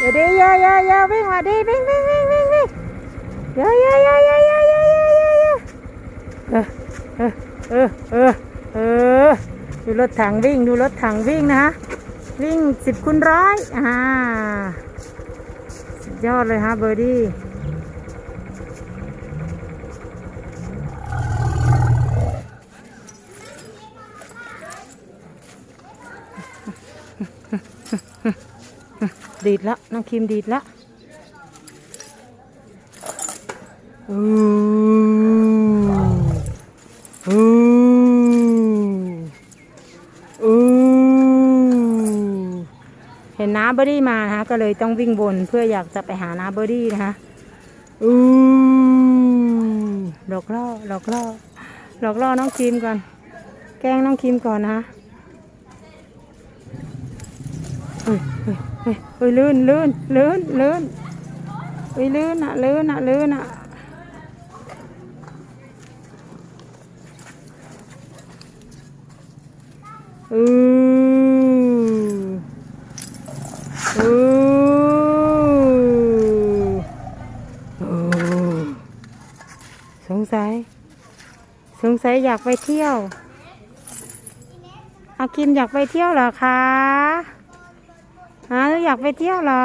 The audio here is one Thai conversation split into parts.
เดี๋ยวดิเยอะเยอะเยอะวิ่งมาดิวิ่งวิ่งวิ่งวิ่งวิ่งเยอะเยอะเยอะเยอะเยอะเยอะเยอะเยอะเยอะเออเออเออเออดูรถถังวิ่งดูรถถังวิ่งนะฮะวิ่งสิบคูณร้อยอ่าสุดยอดเลยฮะเบอร์ดี้ ดีดละน้องคิมดีดละอู้อู้อู้เห็นน้าเบอร์ดี้มานะคะก็เลยต้องวิ่งบนเพื่ออยากจะไปหาน้าเบอร์ดี้นะคะอู้หลอกล่อหลอกล่อหลอกล่อน้องคิมก่อน แกล้งน้องคิมก่อนนะคะเฮ้ยเฮ้ย เฮ้ยเฮ้ยลื่นลื่นลื่นลื่นเฮ้ยลื่นอะลื่นอะลื่นอะอืออือสงสัย สงสัยอยากไปเที่ยวอาคิมอยากไปเที่ยวเหรอคะ ฮะอยากไปเที่ยวเหรอ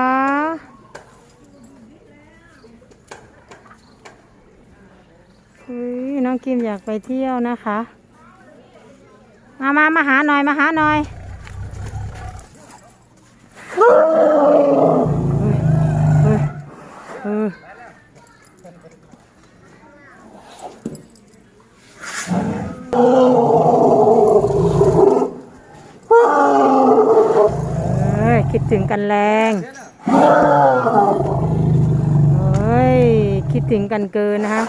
เฮ้ยน้องกิมอยากไปเที่ยวนะคะ มามามาหาหน่อย มาหาหน่อยเฮ้ยเฮ้ยเฮ้ยเฮ้ย คิดถึงกันแรงเฮ้ย คิดถึงกันเกินนะคะ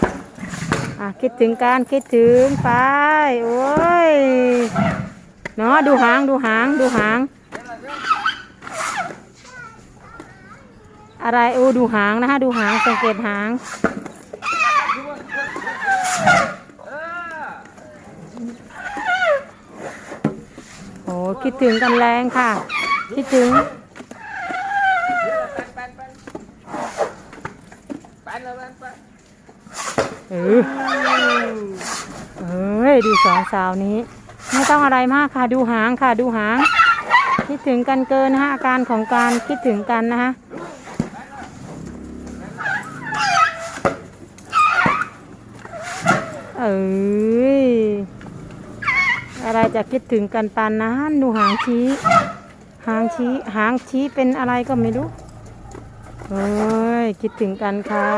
อะคิดถึงการคิดถึงไป โอ้ย เนาะดูหางดูหางดูหาง อะไรโอ้ดูหางนะคะดูหางสังเกตหางโอ้คิดถึงกันแรงค่ะ คิดถึงเออเอ้ยดูสองสาวนี้ ไม่ต้องอะไรมากค่ะดูหางค่ะดูหาง คิดถึงกันเกินนะคะอาการของการคิดถึงกันนะคะเอ้ยอะไรจะคิดถึงกันปานนั้นดูหางชี้ หางชี้หางชี้เป็นอะไรก็ไม่รู้เอ้ยคิดถึงกันค่ะ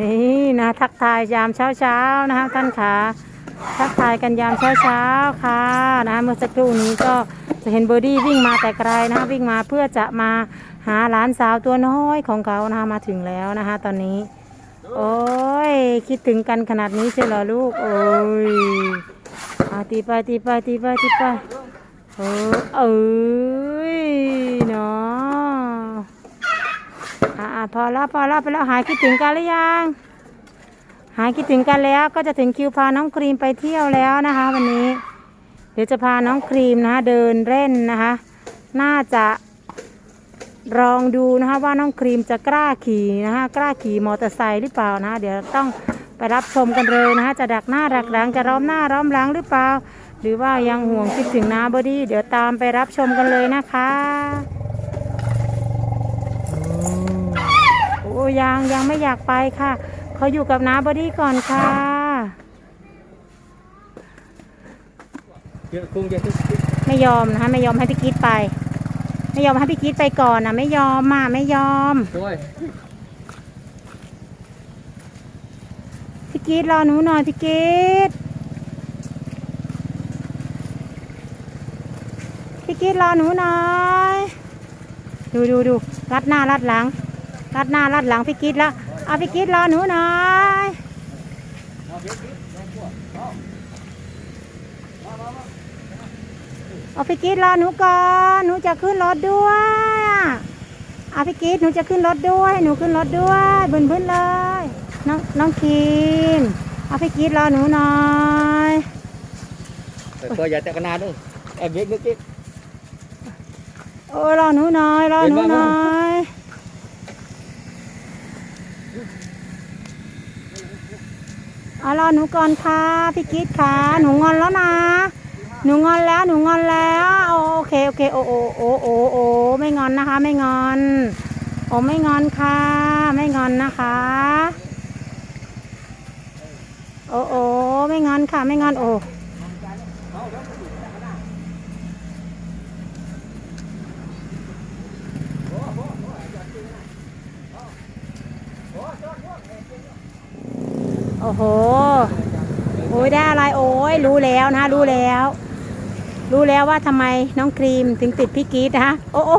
นี่นะทักทายยามเช้าเช้าๆนะคะท่านขา ทักทายกันยามเช้าๆค่ะนะเมื่อสักครู่นี้ก็จะเห็นเบอร์ดี้วิ่งมาแต่ไกลนะวิ่งมาเพื่อจะมาหาหลานสาวตัวน้อยของเขานะมาถึงแล้วนะคะตอนนี้ โอ้ยคิดถึงกันขนาดนี้ใช่เหรอลูก โอ้ยอาตีไปตีไปตีไปตีไปเออเอ้ยเนาะอ่าพอแล้วพอแล้วไปแล้วหายคิดถึงกันหรือยัง หายคิดถึงกันแล้วก็จะถึงคิวพาน้องครีมไปเที่ยวแล้วนะคะ วันนี้ เดี๋ยวจะพาน้องครีมนะคะเดินเล่นนะคะ น่าจะลองดูนะคะว่าน้องครีมจะกล้าขี่นะคะกล้าขี่มอเตอร์ไซค์หรือเปล่านะะเดี๋ยวต้องไปรับชมกันเลยนะคะจะดักหน้าดักหลังจะล้อมหน้าล้อมหลังหรือเปล่า หรือว่ายังห่วงคิดถึงน้าบอดี้เดี๋ยวตามไปรับชมกันเลยนะคะโอ้ยังยังไม่อยากไปค่ะ ขาอยู่กับน้าบอดี้ก่อนค่ะคงจะไม่ยอมนะคะไม่ยอมให้พี่กิ๊ดไป ไม่ยอมให้พี่กิ๊ดไปก่อนนะไม่ยอมมาไม่ยอมด้วยพี่กิ๊ดรอหนูหน่อยพี่กิ๊ดพี่กิ๊ดรอหนูหน่อยดูดูดูรัดหน้ารัดหลัง รัดหน้ารัดหลังพี่กิ๊ดแล้ว เอาพี่กิ๊ดรอหนูหน่อยเอาพี่กีดรอหนูก่อนหนูจะขึ้นรถด้วยเอาพี่กีดหนูจะขึ้นรถด้วย หนูขึ้นรถด้วยบึนบึนๆเลยน้องน้องคีมเอาพี่กีดรอหนูหน่อยแต่ตัวใหญ่แต่ขนาดนึงแอบเล็กนึกกิ๊กโอ้รอหนูหน่อยรอหนูหน่อย เอารอหนูก่อนค่ะพี่กีดค่ะหนูงอนแล้วนะ หนูงอนแล้วหนูงอนแล้วโอโอเคโอเคโอโอโอโอโอไม่งอนนะคะ ไม่งอนโอไม่งอนค่ะ ไม่งอนนะคะโอโอไม่งอนค่ะ ไม่งอนโอ โอ้โห โอ้ยได้อะไรโอ้ยรู้แล้วนะรู้แล้ว รู้แล้วว่าทำไมน้องครีมถึงติดพี่กีดนะคะโอ้โห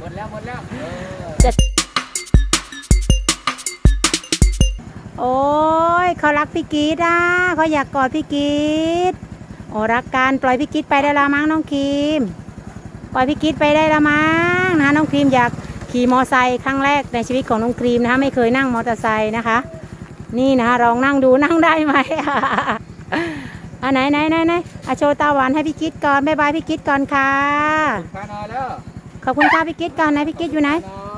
หมดแล้วหมดแล้วเออจะโอ้ยเขารักพี่กีดอะเขาอยากกอดพี่กีดโอ้รักกันปล่อยพี่กีดไปได้ละมั้งน้องครีม ปล่อยพี่กีดไปได้ละมั้งนะคะน้องครีมอยากขี่มอไซค์ครั้งแรกในชีวิตของน้องครีมนะคะไม่เคยนั่งมอเตอร์ไซค์นะคะ นี่นะคะลองนั่งดูนั่งได้ไหมอะไหนไหนไหนไหนอะโชว์ตาหวานให้พี่กิ๊ดก่อนบ๊ายบายพี่กิ๊ดก่อนค่ะขานอนแล้วขอบคุณค่ะพี่กิ๊ดก่อนนะพี่กิ๊ดอยู่ไหน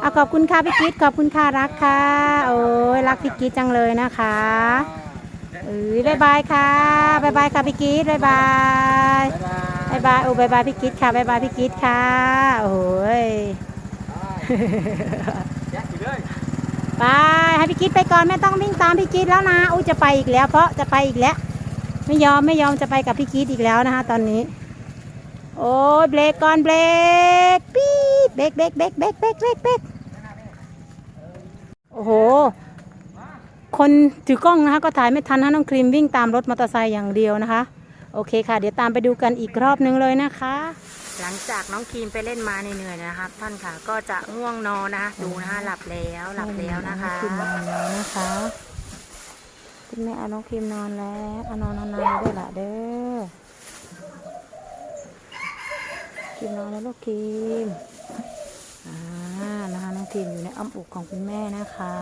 อะขอบคุณค่ะพี่กิ๊ดขอบคุณค่ะรักค่ะ โอ้ยรักพี่กิ๊ดจังเลยนะคะเอ้ยบ๊ายบายค่ะบ๊ายบายค่ะพี่กิ๊ดบ๊ายบายบ๊ายบายบ๊ายบายโอ้บ๊ายบายพี่กิ๊ดค่ะบ๊ายบายพี่กิ๊ดค่ะ โอ้ยแจ็คอยู่เลยไปให้ พี่กิ๊ดไปก่อนไม่ต้องวิ่งตามพี่กิ๊ดแล้วนะอุ้จะไปอีกแล้ว เพราะจะไปอีกแล้ว ไม่ยอมไม่ยอมจะไปกับพี่กิ๊ดอีกแล้วนะคะตอนนี้ โอ้ยเบรกก่อนเบรกปี๊ดเบรกเบรกเบรกเบรกเบรกเบรกเบรกโอ้โห คนถือกล้องนะคะก็ถ่ายไม่ทันนะน้องครีมวิ่งตามรถมอเตอร์ไซค์อย่างเดียวนะคะ โอเคค่ะ เดี๋ยวตามไปดูกันอีกรอบนึงเลยนะคะ หลังจากน้องครีมไปเล่นมาเหนื่อยๆนะคะท่านค่ะก็จะง่วงนอนนะคะดูนะคะหลับแล้วหลับแล้วนะคะคุณนอนแล้วนะคะคุณแม่เอาน้องครีมนอนแล้วเอานอนนานๆด้วยล่ะเด้อครีมนอนแล้วลูกครีมอ่านะคะน้องครีมอยู่ในอ้อมอกของคุณแม่นะคะ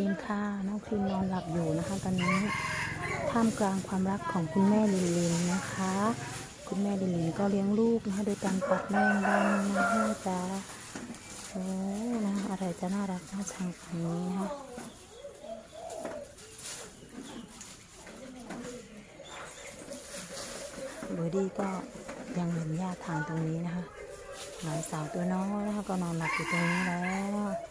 รีมค่ะ น้องครีมนอนหลับอยู่นะคะ ตอนนี้ท่ามกลางความรักของคุณแม่ลินลินนะคะ คุณแม่ลินลินก็เลี้ยงลูกนะคะโดยการปัดแมงดังนะคะจ้าโอ้นะอะไรจะน่ารักน่าชังกว่านี้นะคะเบอร์ดี้ก็ยังเห็นหญ้าทางตรงนี้นะคะหลานสาวตัวน้อยนะคะก็นอนหลับอยู่ตรงนี้แล้ว